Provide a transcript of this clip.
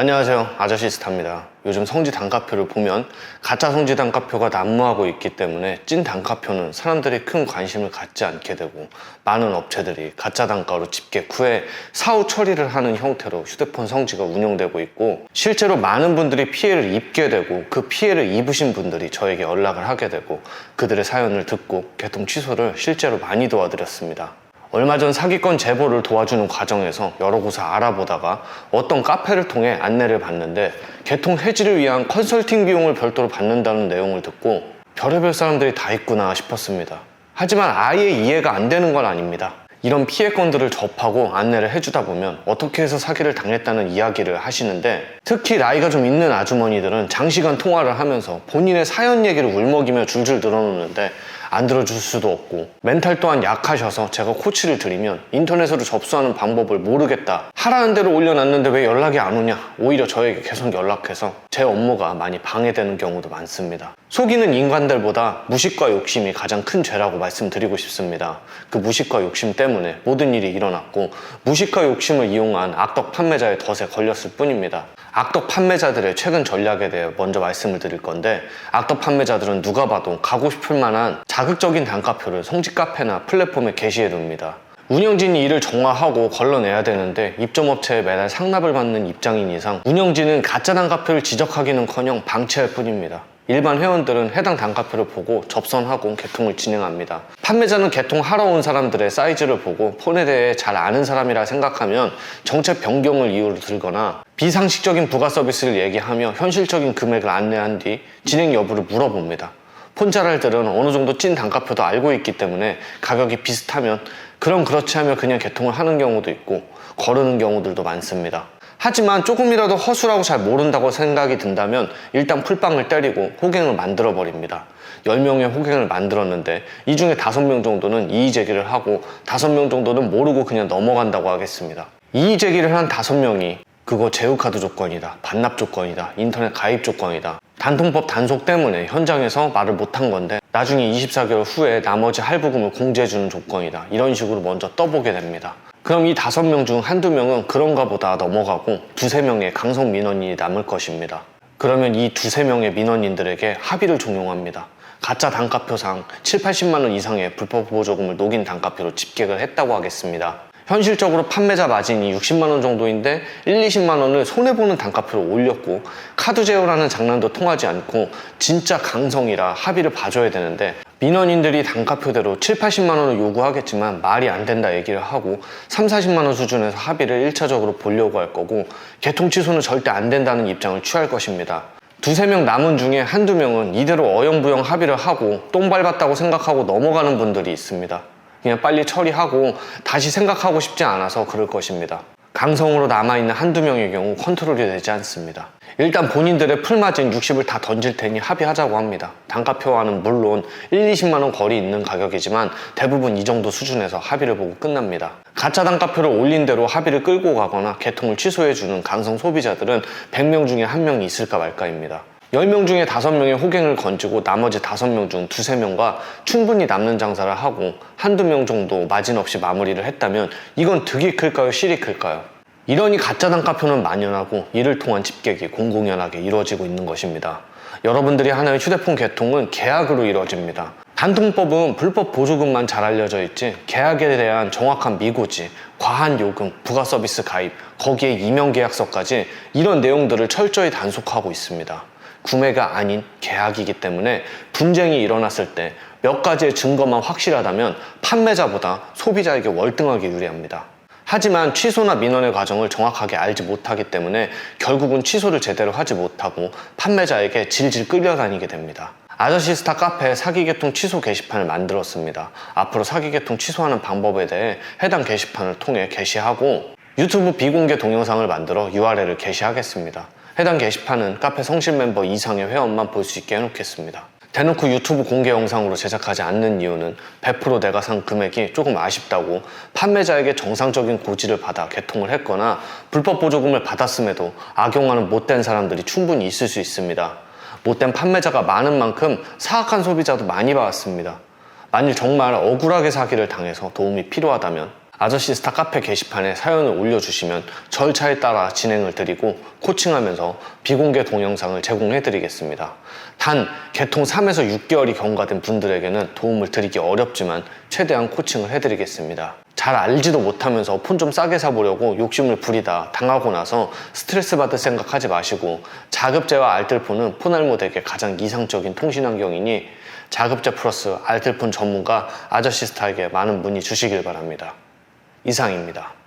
안녕하세요. 아저씨 스타입니다. 요즘 성지 단가표를 보면 가짜 성지 단가표가 난무하고 있기 때문에 찐 단가표는 사람들이 큰 관심을 갖지 않게 되고 많은 업체들이 가짜 단가로 집계 후에 사후 처리를 하는 형태로 휴대폰 성지가 운영되고 있고 실제로 많은 분들이 피해를 입게 되고 그 피해를 입으신 분들이 저에게 연락을 하게 되고 그들의 사연을 듣고 개통 취소를 실제로 많이 도와드렸습니다 얼마 전 사기건 제보를 도와주는 과정에서 여러 곳을 알아보다가 어떤 카페를 통해 안내를 받는데 개통 해지를 위한 컨설팅 비용을 별도로 받는다는 내용을 듣고 별의별 사람들이 다 있구나 싶었습니다. 하지만 아예 이해가 안 되는 건 아닙니다. 이런 피해 건들을 접하고 안내를 해주다 보면 어떻게 해서 사기를 당했다는 이야기를 하시는데 특히 나이가 좀 있는 아주머니들은 장시간 통화를 하면서 본인의 사연 얘기를 울먹이며 줄줄 늘어놓는데 안 들어줄 수도 없고 멘탈 또한 약하셔서 제가 코치를 드리면 인터넷으로 접수하는 방법을 모르겠다. 하라는 대로 올려놨는데 왜 연락이 안 오냐? 오히려 저에게 계속 연락해서 제 업무가 많이 방해되는 경우도 많습니다. 속이는 인간들보다 무식과 욕심이 가장 큰 죄라고 말씀드리고 싶습니다. 그 무식과 욕심 때문에 모든 일이 일어났고 무식과 욕심을 이용한 악덕 판매자의 덫에 걸렸을 뿐입니다 악덕 판매자들의 최근 전략에 대해 먼저 말씀을 드릴 건데 악덕 판매자들은 누가 봐도 가고 싶을 만한 자극적인 단가표를 성지 카페나 플랫폼에 게시해 둡니다. 운영진이 이를 정화하고 걸러내야 되는데 입점업체에 매달 상납을 받는 입장인 이상 운영진은 가짜 단가표를 지적하기는커녕 방치할 뿐입니다. 일반 회원들은 해당 단가표를 보고 접선하고 개통을 진행합니다. 판매자는 개통하러 온 사람들의 사이즈를 보고 폰에 대해 잘 아는 사람이라 생각하면 정책 변경을 이유로 들거나 비상식적인 부가 서비스를 얘기하며 현실적인 금액을 안내한 뒤 진행 여부를 물어봅니다. 폰자랄들은 어느 정도 찐 단가표도 알고 있기 때문에 가격이 비슷하면 그럼 그렇지 하며 그냥 개통을 하는 경우도 있고 거르는 경우들도 많습니다. 하지만 조금이라도 허술하고 잘 모른다고 생각이 든다면 일단 풀빵을 때리고 호갱을 만들어 버립니다. 10명의 호갱을 만들었는데 이 중에 5명 정도는 이의 제기를 하고 5명 정도는 모르고 그냥 넘어간다고 하겠습니다. 이의 제기를 한 5명이 그거 제휴카드 조건이다, 반납 조건이다, 인터넷 가입 조건이다. 단통법 단속 때문에 현장에서 말을 못한 건데 나중에 24개월 후에 나머지 할부금을 공제해주는 조건이다. 이런 식으로 먼저 떠보게 됩니다. 그럼 이 다섯 명 중 한두 명은 그런가 보다 넘어가고 두세 명의 강성 민원인이 남을 것입니다. 그러면 이 두세 명의 민원인들에게 합의를 종용합니다. 가짜 단가표상 7, 80만 원 이상의 불법 보조금을 녹인 단가표로 집계를 했다고 하겠습니다. 현실적으로 판매자 마진이 60만 원 정도인데 1, 20만 원을 손해보는 단가표로 올렸고 카드 제어라는 장난도 통하지 않고 진짜 강성이라 합의를 봐줘야 되는데 민원인들이 단가표대로 7, 80만 원을 요구하겠지만 말이 안 된다 얘기를 하고 3, 40만 원 수준에서 합의를 1차적으로 보려고 할 거고 개통 취소는 절대 안 된다는 입장을 취할 것입니다. 두세 명 남은 중에 한두 명은 이대로 어영부영 합의를 하고 똥 밟았다고 생각하고 넘어가는 분들이 있습니다. 그냥 빨리 처리하고 다시 생각하고 싶지 않아서 그럴 것입니다. 강성으로 남아있는 한두 명의 경우 컨트롤이 되지 않습니다. 일단 본인들의 풀마진 60을 다 던질 테니 합의하자고 합니다. 단가표와는 물론 1, 20만원 거리 있는 가격이지만 대부분 이 정도 수준에서 합의를 보고 끝납니다. 가짜 단가표를 올린 대로 합의를 끌고 가거나 개통을 취소해주는 강성 소비자들은 100명 중에 한 명이 있을까 말까입니다. 10명 중에 5명의 호갱을 건지고 나머지 5명 중 2, 3명과 충분히 남는 장사를 하고 한두 명 정도 마진 없이 마무리를 했다면 이건 득이 클까요? 실이 클까요? 이러니 가짜 단가표는 만연하고 이를 통한 집객이 공공연하게 이루어지고 있는 것입니다. 여러분들이 하는 휴대폰 개통은 계약으로 이루어집니다. 단통법은 불법 보조금만 잘 알려져 있지 계약에 대한 정확한 미고지, 과한 요금, 부가 서비스 가입, 거기에 이명 계약서까지 이런 내용들을 철저히 단속하고 있습니다. 구매가 아닌 계약이기 때문에 분쟁이 일어났을 때 몇 가지의 증거만 확실하다면 판매자보다 소비자에게 월등하게 유리합니다. 하지만 취소나 민원의 과정을 정확하게 알지 못하기 때문에 결국은 취소를 제대로 하지 못하고 판매자에게 질질 끌려다니게 됩니다. 아저씨 스타 카페 사기개통 취소 게시판을 만들었습니다. 앞으로 사기개통 취소하는 방법에 대해 해당 게시판을 통해 게시하고 유튜브 비공개 동영상을 만들어 URL을 게시하겠습니다. 해당 게시판은 카페 성실 멤버 이상의 회원만 볼 수 있게 해놓겠습니다. 대놓고 유튜브 공개 영상으로 제작하지 않는 이유는 100% 내가 산 금액이 조금 아쉽다고 판매자에게 정상적인 고지를 받아 개통을 했거나 불법 보조금을 받았음에도 악용하는 못된 사람들이 충분히 있을 수 있습니다. 못된 판매자가 많은 만큼 사악한 소비자도 많이 봐왔습니다. 만일 정말 억울하게 사기를 당해서 도움이 필요하다면 아저씨 스타 카페 게시판에 사연을 올려주시면 절차에 따라 진행을 드리고 코칭하면서 비공개 동영상을 제공해 드리겠습니다. 단 개통 3에서 6개월이 경과된 분들에게는 도움을 드리기 어렵지만 최대한 코칭을 해 드리겠습니다. 잘 알지도 못하면서 폰 좀 싸게 사보려고 욕심을 부리다 당하고 나서 스트레스 받을 생각하지 마시고 자급제와 알뜰폰은 폰 알못에게 가장 이상적인 통신 환경이니 자급제 플러스 알뜰폰 전문가 아저씨 스타에게 많은 문의 주시길 바랍니다. 이상입니다.